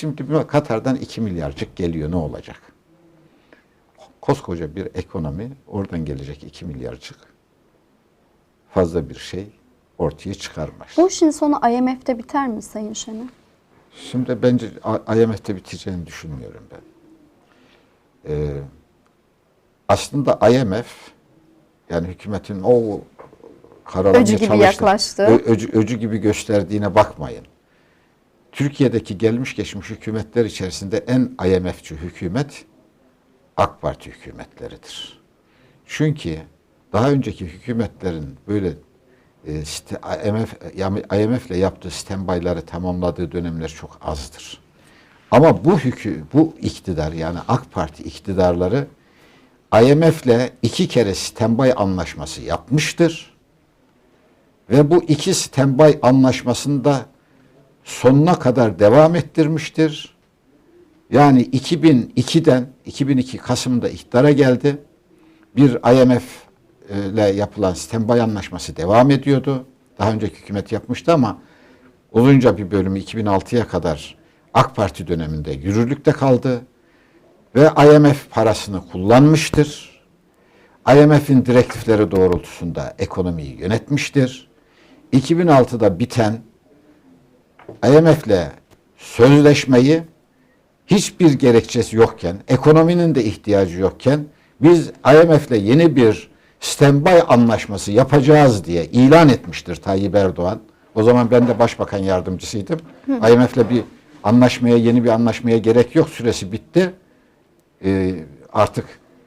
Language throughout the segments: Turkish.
Şimdi Katar'dan 2 milyarcık geliyor ne olacak? Koskoca bir ekonomi oradan gelecek 2 milyarcık fazla bir şey ortaya çıkarmaz. Bu işin sonu IMF'de biter mi Sayın Şener? Şimdi bence IMF'de biteceğini düşünmüyorum ben. Ee, aslında IMF yani hükümetin o karalamaya Öcü gibi yaklaştı. ö- öcü, öcü gibi gösterdiğine bakmayın. Türkiye'deki gelmiş geçmiş hükümetler içerisinde en IMF'ci hükümet AK Parti hükümetleridir. Çünkü daha önceki hükümetlerin böyle e, ste- IMF yaptığı standby'ları tamamladığı dönemler çok azdır. Ama bu hükü bu iktidar yani AK Parti iktidarları IMF iki kere standby anlaşması yapmıştır. Ve bu iki standby anlaşmasında sonuna kadar devam ettirmiştir. Yani 2002'den 2002 Kasım'da iktidara geldi. Bir IMF ile yapılan standby anlaşması devam ediyordu. Daha önceki hükümet yapmıştı ama uzunca bir bölümü 2006'ya kadar AK Parti döneminde yürürlükte kaldı ve IMF parasını kullanmıştır. IMF'in direktifleri doğrultusunda ekonomiyi yönetmiştir. 2006'da biten IMF'le sözleşmeyi hiçbir gerekçesi yokken, ekonominin de ihtiyacı yokken biz IMF'le yeni bir standby anlaşması yapacağız diye ilan etmiştir Tayyip Erdoğan. O zaman ben de başbakan yardımcısıydım. IMF'le bir anlaşmaya, yeni bir anlaşmaya gerek yok. Süresi bitti. Ee, artık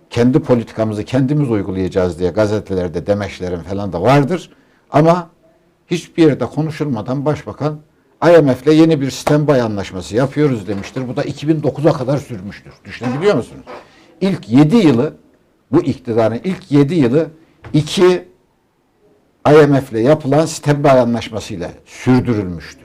kendi politikamızı kendimiz uygulayacağız diye gazetelerde demeçlerim falan da vardır. Ama hiçbir yerde konuşulmadan başbakan IMF'le yeni bir standby anlaşması yapıyoruz demiştir. Bu da 2009'a kadar sürmüştür. Düşünebiliyor musunuz? İlk 7 yılı bu iktidarın ilk 7 yılı iki IMF'le yapılan standby anlaşmasıyla sürdürülmüştür.